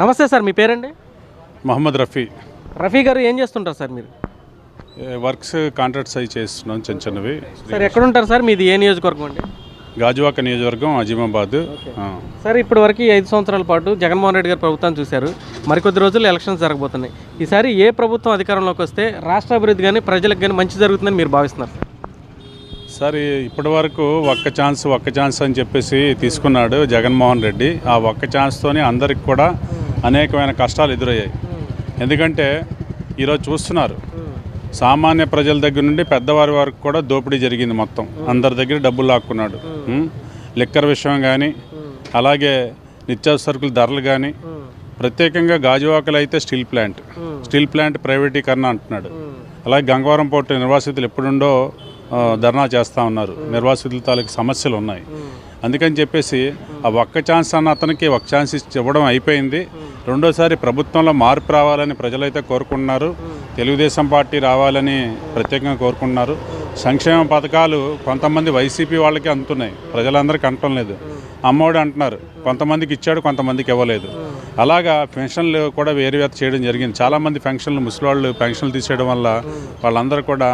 నమస్తే సార్ మీ పేరండి? మహమ్మద్ రఫీ. రఫీ గారు ఏం చేస్తుంటారు సార్ మీరు? వర్క్స్ కాంట్రాక్ట్స్ అవి చేస్తున్నాం చిన్న చిన్నవి. సార్ ఎక్కడుంటారు సార్? మీది ఏ నియోజకవర్గం అండి? గాజువాక నియోజకవర్గం అజీమాబాద్. సార్ ఇప్పటి వరకు ఐదు సంవత్సరాల పాటు జగన్మోహన్ రెడ్డి గారు ప్రభుత్వాన్ని చూశారు. మరికొద్ది రోజుల్లో ఎలక్షన్స్ జరగబోతున్నాయి. ఈసారి ఏ ప్రభుత్వం అధికారంలోకి వస్తే రాష్ట్ర అభివృద్ధి కానీ ప్రజలకు కానీ మంచి జరుగుతుందని మీరు భావిస్తున్నారు సార్? ఇప్పటి వరకు ఒక్క ఛాన్స్ ఒక్క ఛాన్స్ అని చెప్పేసి తీసుకున్నాడు జగన్మోహన్ రెడ్డి. ఆ ఒక్క ఛాన్స్తోనే అందరికి కూడా అనేకమైన కష్టాలు ఎదురయ్యాయి. ఎందుకంటే ఈరోజు చూస్తున్నారు. సామాన్య ప్రజల దగ్గర నుండి పెద్దవారి వరకు కూడా దోపిడీ జరిగింది మొత్తం. అందరి దగ్గర డబ్బులు లాక్కున్నాడు. లిక్కర్ విషయం కానీ అలాగే నిత్యావసరకుల సరుకుల ధరలు కానీ ప్రత్యేకంగా గాజువాకలు అయితే స్టీల్ ప్లాంట్. స్టీల్ ప్లాంట్ ప్రైవేటీకరణ అంటున్నాడు. అలాగే గంగవరం పోర్టు నిర్వాసితులు ఎప్పుడుండో ధర్నా చేస్తూ ఉన్నారు. నిర్వాసితుల తాలూకు సమస్యలు ఉన్నాయి. అందుకని చెప్పేసి ఆ ఒక్క ఛాన్స్ అన్న అతనికి ఒక ఛాన్స్ ఇచ్చి ఇవ్వడం అయిపోయింది. రెండోసారి ప్రభుత్వంలో మార్పు రావాలని ప్రజలైతే కోరుకుంటున్నారు. తెలుగుదేశం పార్టీ రావాలని ప్రత్యేకంగా కోరుకుంటున్నారు. సంక్షేమ పథకాలు కొంతమంది వైసీపీ వాళ్ళకి అందుతున్నాయి. ప్రజలందరికీ అంటం లేదు. అమ్మఒడి అంటున్నారు. కొంతమందికి ఇచ్చాడు కొంతమందికి ఇవ్వలేదు. అలాగా పెన్షన్లు కూడా వేరువేత చేయడం జరిగింది. చాలామంది పెన్షన్లు ముసలివాళ్ళు పెన్షన్లు తీసేయడం వల్ల వాళ్ళందరూ కూడా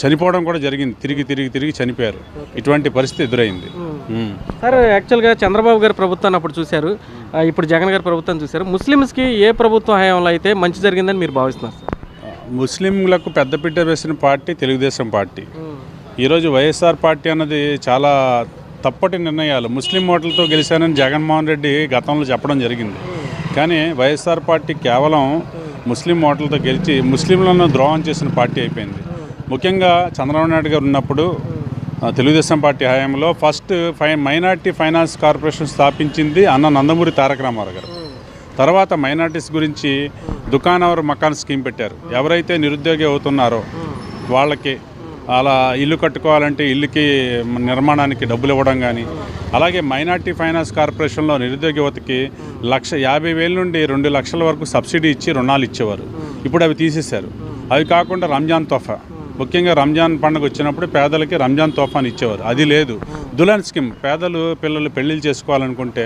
చనిపోవడం కూడా జరిగింది. తిరిగి తిరిగి తిరిగి చనిపోయారు. ఇటువంటి పరిస్థితి ఎదురైంది. సార్ యాక్చువల్గా చంద్రబాబు గారి ప్రభుత్వాన్ని అప్పుడు చూశారు. ఇప్పుడు జగన్ గారి ప్రభుత్వాన్ని చూశారు. ముస్లిమ్స్కి ఏ ప్రభుత్వ హయాంలో అయితే మంచి జరిగిందని మీరు భావిస్తున్నారు సార్? ముస్లింలకు పెద్దపీట వేసిన పార్టీ తెలుగుదేశం పార్టీ. ఈరోజు వైఎస్ఆర్ పార్టీ అన్నది చాలా తప్పటి నిర్ణయాలు. ముస్లిం ఓట్లతో గెలిచానని జగన్మోహన్ రెడ్డి గతంలో చెప్పడం జరిగింది. కానీ వైఎస్ఆర్ పార్టీ కేవలం ముస్లిం ఓట్లతో గెలిచి ముస్లింలను ద్రోహం చేసిన పార్టీ అయిపోయింది. ముఖ్యంగా చంద్రబాబు నాయుడు గారు ఉన్నప్పుడు తెలుగుదేశం పార్టీ హయాంలో ఫస్ట్ ఫై మైనార్టీ ఫైనాన్స్ కార్పొరేషన్ స్థాపించింది అన్న నందమూరి తారక రామారావు గారు. తర్వాత మైనార్టీస్ గురించి దుకాణవర్ మకాన్ స్కీమ్ పెట్టారు. ఎవరైతే నిరుద్యోగి అవుతున్నారో వాళ్ళకి అలా ఇల్లు కట్టుకోవాలంటే ఇల్లుకి నిర్మాణానికి డబ్బులు ఇవ్వడం కానీ అలాగే మైనార్టీ ఫైనాన్స్ కార్పొరేషన్లో నిరుద్యోగ యువతకి లక్ష యాభై వేల నుండి రెండు లక్షల వరకు సబ్సిడీ ఇచ్చి రుణాలు ఇచ్చేవారు. ఇప్పుడు అవి తీసేశారు. అవి కాకుండా రంజాన్ తోఫా. ముఖ్యంగా రంజాన్ పండుగ వచ్చినప్పుడు పేదలకి రంజాన్ తోఫాన్ ఇచ్చేవారు. అది లేదు. దులాన్ స్కీమ్ పేదలు పిల్లలు పెళ్ళిళ్ళు చేసుకోవాలనుకుంటే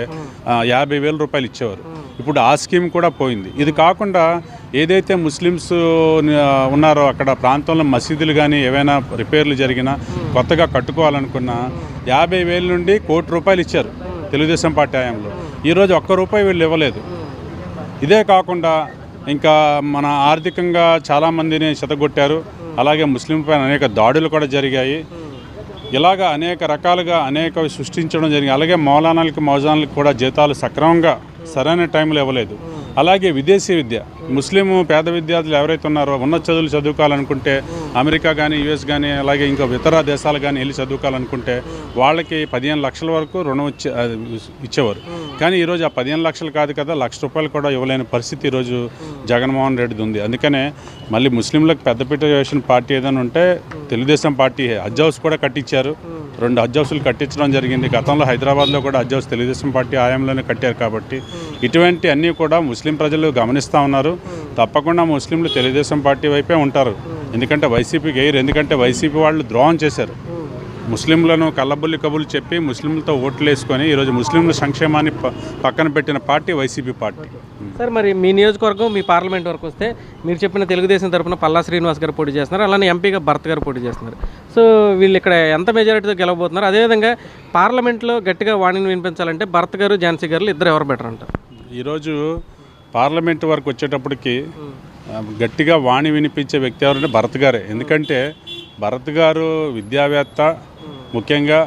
యాభై వేల రూపాయలు ఇచ్చేవారు. ఇప్పుడు ఆ స్కీమ్ కూడా పోయింది. ఇది కాకుండా ఏదైతే ముస్లిమ్స్ ఉన్నారో అక్కడ ప్రాంతంలో మసీదులు కానీ ఏవైనా రిపేర్లు జరిగినా కొత్తగా కట్టుకోవాలనుకున్నా యాభై వేల నుండి కోటి రూపాయలు ఇచ్చారు తెలుగుదేశం పార్టీ హయాంలో. ఈరోజు ఒక్క రూపాయి వీళ్ళు ఇవ్వలేదు. ఇదే కాకుండా ఇంకా మన ఆర్థికంగా చాలామందిని చెతగొట్టారు అలాగే ముస్లిం పైన అనేక దాడులు కూడా జరిగాయి. ఇలాగ అనేక రకాలుగా అనేక సృష్టించడం జరిగింది. అలాగే మౌలానాలకి మౌజానాలకు కూడా జీతాలు సక్రమంగా సరైన టైంలో ఇవ్వలేదు. అలాగే విదేశీ విద్య. ముస్లిం పేద విద్యార్థులు ఎవరైతే ఉన్నారో ఉన్న చదువులు చదువుకోవాలనుకుంటే అమెరికా కానీ యుఎస్ కానీ అలాగే ఇంకా ఇతర దేశాలు కానీ వెళ్ళి చదువుకోవాలనుకుంటే వాళ్ళకి పదిహేను లక్షల వరకు రుణం ఇచ్చే ఇచ్చేవారు. కానీ ఈరోజు ఆ పదిహేను లక్షలు కాదు కదా లక్ష రూపాయలు కూడా ఇవ్వలేని పరిస్థితి ఈరోజు జగన్మోహన్ రెడ్డిది ఉంది. అందుకనే మళ్ళీ ముస్లింలకు పెద్దపీట చేసిన పార్టీ ఏదైనా ఉంటే తెలుగుదేశం పార్టీ హజ్ హౌస్ కూడా కట్టించారు. రెండు హజ్ హౌస్లు కట్టించడం జరిగింది. గతంలో హైదరాబాద్లో కూడా హజ్ హౌస్ తెలుగుదేశం పార్టీ ఆయంలోనే కట్టారు కాబట్టి ఇటువంటి అన్నీ కూడా ముస్లిం ప్రజలు గమనిస్తూ ఉన్నారు. తప్పకుండా ముస్లింలు తెలుగుదేశం పార్టీ వైపే ఉంటారు. ఎందుకంటే వైసీపీకి వేయరు ఎందుకంటే వైసీపీ వాళ్ళు ద్రోహం చేశారు. ముస్లింలను కల్లబుల్లి కబుర్లు చెప్పి ముస్లింలతో ఓట్లు వేసుకొని ఈరోజు ముస్లింల సంక్షేమాన్ని పక్కన పెట్టిన పార్టీ వైసీపీ పార్టీ. సార్ మరి మీ నియోజకవర్గం మీ పార్లమెంట్ వరకు వస్తే మీరు చెప్పిన తెలుగుదేశం తరపున పల్లా శ్రీనివాస్ గారు పోటీ చేస్తున్నారు అలానే ఎంపీగా భర్త గారు పోటీ చేస్తున్నారు. సో వీళ్ళు ఇక్కడ ఎంత మెజారిటీతో గెలవబోతున్నారు? అదేవిధంగా పార్లమెంట్లో గట్టిగా వాణిని వినిపించాలంటే భర్త గారు ఝాన్సీ గారు ఇద్దరు ఎవరు బెటర్ అంటారు? ఈరోజు పార్లమెంట్ వరకు వచ్చేటప్పటికి గట్టిగా వాణి వినిపించే వ్యక్తి ఎవరంటే భరత్ గారే. ఎందుకంటే భరత్ గారు విద్యావేత్త ముఖ్యంగా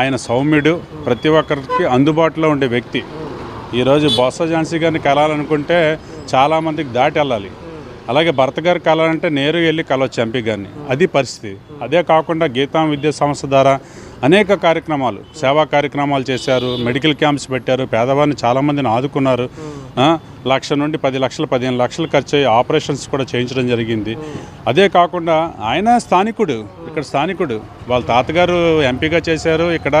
ఆయన సౌమ్యుడు ప్రతి ఒక్కరికి అందుబాటులో ఉండే వ్యక్తి. ఈరోజు బొత్స ఝాన్సీ గారిని కలాలనుకుంటే చాలామందికి దాటి వెళ్ళాలి. అలాగే భర్త గారు కలాలంటే నేరు వెళ్ళి కలవచ్చు ఎంపీ గారిని. అది పరిస్థితి. అదే కాకుండా గీతాం విద్యా సంస్థ ద్వారా అనేక కార్యక్రమాలు సేవా కార్యక్రమాలు చేశారు మెడికల్ క్యాంప్స్ పెట్టారు పేదవారిని చాలామందిని ఆదుకున్నారు. లక్ష నుండి పది లక్షలు పదిహేను లక్షలు ఖర్చు అయ్యి ఆపరేషన్స్ కూడా చేయించడం జరిగింది. అదే కాకుండా ఆయన స్థానికుడు ఇక్కడ స్థానికుడు వాళ్ళ తాతగారు ఎంపీగా చేశారు. ఇక్కడ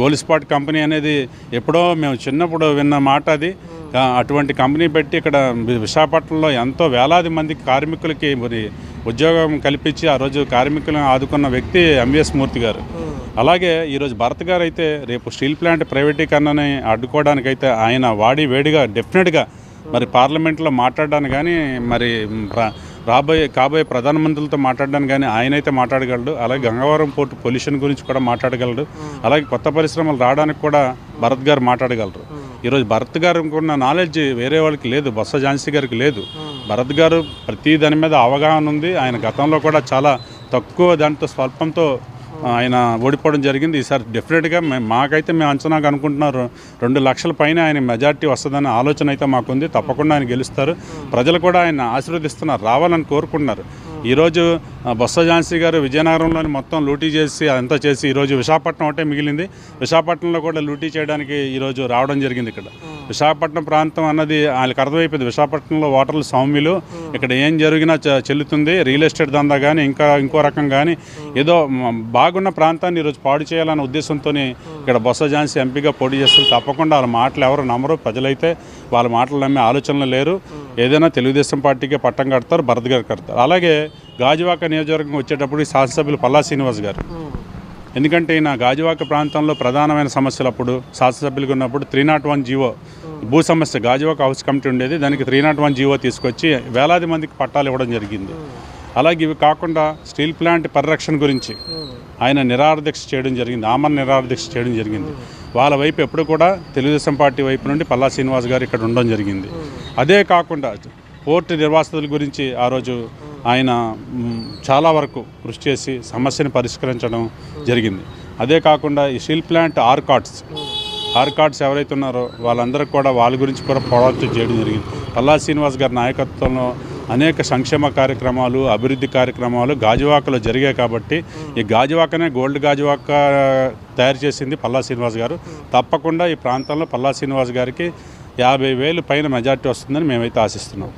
గోల్డ్ స్పాట్ కంపెనీ అనేది ఎప్పుడో మేము చిన్నప్పుడు విన్న మాట అది. అటువంటి కంపెనీ పెట్టి ఇక్కడ విశాఖపట్నంలో ఎంతో వేలాది మంది కార్మికులకి మరి ఉద్యోగం కల్పించి ఆ రోజు కార్మికులను ఆదుకున్న వ్యక్తి ఎంవిఎస్ మూర్తి గారు. అలాగే ఈరోజు భరత్ గారు అయితే రేపు స్టీల్ ప్లాంట్ ప్రైవేటీకరణని అడ్డుకోవడానికైతే ఆయన వాడి వేడిగా డెఫినెట్గా మరి పార్లమెంట్లో మాట్లాడడానికి కానీ మరి రాబోయే కాబోయే ప్రధానమంత్రులతో మాట్లాడడానికి కానీ ఆయన అయితే మాట్లాడగలడు. అలాగే గంగవరం పోర్టు పొల్యూషన్ గురించి కూడా మాట్లాడగలడు. అలాగే కొత్త పరిశ్రమలు రావడానికి కూడా భరత్ గారు మాట్లాడగలరు. ఈరోజు భరత్ గారు ఉన్న నాలెడ్జ్ వేరే వాళ్ళకి లేదు బొత్స ఝాన్సీ గారికి లేదు. భరత్ గారు ప్రతి దాని మీద అవగాహన ఉంది. ఆయన గతంలో కూడా చాలా తక్కువ దాంతో స్వల్పంతో ఆయన ఓడిపోవడం జరిగింది. ఈసారి డెఫినెట్గా మేము మాకైతే మేము అంచనాగా అనుకుంటున్నారు. రెండు లక్షల పైన ఆయన మెజార్టీ వస్తుందనే ఆలోచన అయితే మాకుంది. తప్పకుండా ఆయన గెలుస్తారు. ప్రజలు కూడా ఆయన ఆశీర్వదిస్తున్నారు రావాలని కోరుకుంటున్నారు. ఈరోజు బొత్స ఝాన్సీ గారు విజయనగరంలోని మొత్తం లూటీ చేసి అదంతా చేసి ఈరోజు విశాఖపట్నం ఒకటే మిగిలింది. విశాఖపట్నంలో కూడా లూటీ చేయడానికి ఈరోజు రావడం జరిగింది ఇక్కడ. విశాఖపట్నం ప్రాంతం అన్నది వాళ్ళకి అర్థమైపోయింది. విశాఖపట్నంలో ఓటర్లు సౌమ్యులు. ఇక్కడ ఏం జరిగినా చెల్లుతుంది. రియల్ ఎస్టేట్ దందా కానీ ఇంకా ఇంకో రకం కానీ ఏదో బాగున్న ప్రాంతాన్ని ఈరోజు పాడు చేయాలన్న ఉద్దేశంతో ఇక్కడ బొత్స ఝాన్సీ ఎంపీగా పోటీ చేస్తారు తప్పకుండా వాళ్ళ మాటలు ఎవరు నమ్మరు. ప్రజలైతే వాళ్ళ మాటలు నమ్మే ఆలోచనలు లేరు. ఏదైనా తెలుగుదేశం పార్టీకే పట్టం కడతారు భరత్ గారు కడతారు. అలాగే గాజువాక నియోజకవర్గం వచ్చేటప్పుడు శాసనసభ్యులు పల్లా శ్రీనివాస్ గారు. ఎందుకంటే ఈయన గాజువాక ప్రాంతంలో ప్రధానమైన సమస్యలు అప్పుడు శాసనసభ్యులుగా ఉన్నప్పుడు త్రీ నాట్ వన్ జీవో భూ సమస్య గాజువాక హౌస్ కమిటీ ఉండేది. దానికి త్రీ నాట్ వన్ జీవో తీసుకొచ్చి వేలాది మందికి పట్టాలు ఇవ్వడం జరిగింది. అలాగే ఇవి కాకుండా స్టీల్ ప్లాంట్ పరిరక్షణ గురించి ఆయన నిరారదీక్ష చేయడం జరిగింది ఆమన్ నిరారదీక్ష చేయడం జరిగింది. వాళ్ళ వైపు ఎప్పుడు కూడా తెలుగుదేశం పార్టీ వైపు నుండి పల్లా శ్రీనివాస్ గారు ఇక్కడ ఉండడం జరిగింది. అదే కాకుండా పోర్టు నిర్వాసితుల గురించి ఆ రోజు ఆయన చాలా వరకు కృషి చేసి సమస్యను పరిష్కరించడం జరిగింది. అదే కాకుండా ఈ స్టీల్ ప్లాంట్ ఆర్కాట్స్ ఆర్కాట్స్ ఎవరైతే ఉన్నారో వాళ్ళందరికీ కూడా వాళ్ళ గురించి కూడా పోరాటం చేయడం జరిగింది. పల్లా శ్రీనివాస్ గారి నాయకత్వంలో అనేక సంక్షేమ కార్యక్రమాలు అభివృద్ధి కార్యక్రమాలు గాజువాకలో జరిగాయి కాబట్టి ఈ గాజువాకనే గోల్డ్ గాజువాక తయారు చేసింది పల్లా శ్రీనివాస్ గారు. తప్పకుండా ఈ ప్రాంతంలో పల్లా శ్రీనివాస్ గారికి యాభై వేలు పైన మెజార్టీ వస్తుందని మేమైతే ఆశిస్తున్నాం.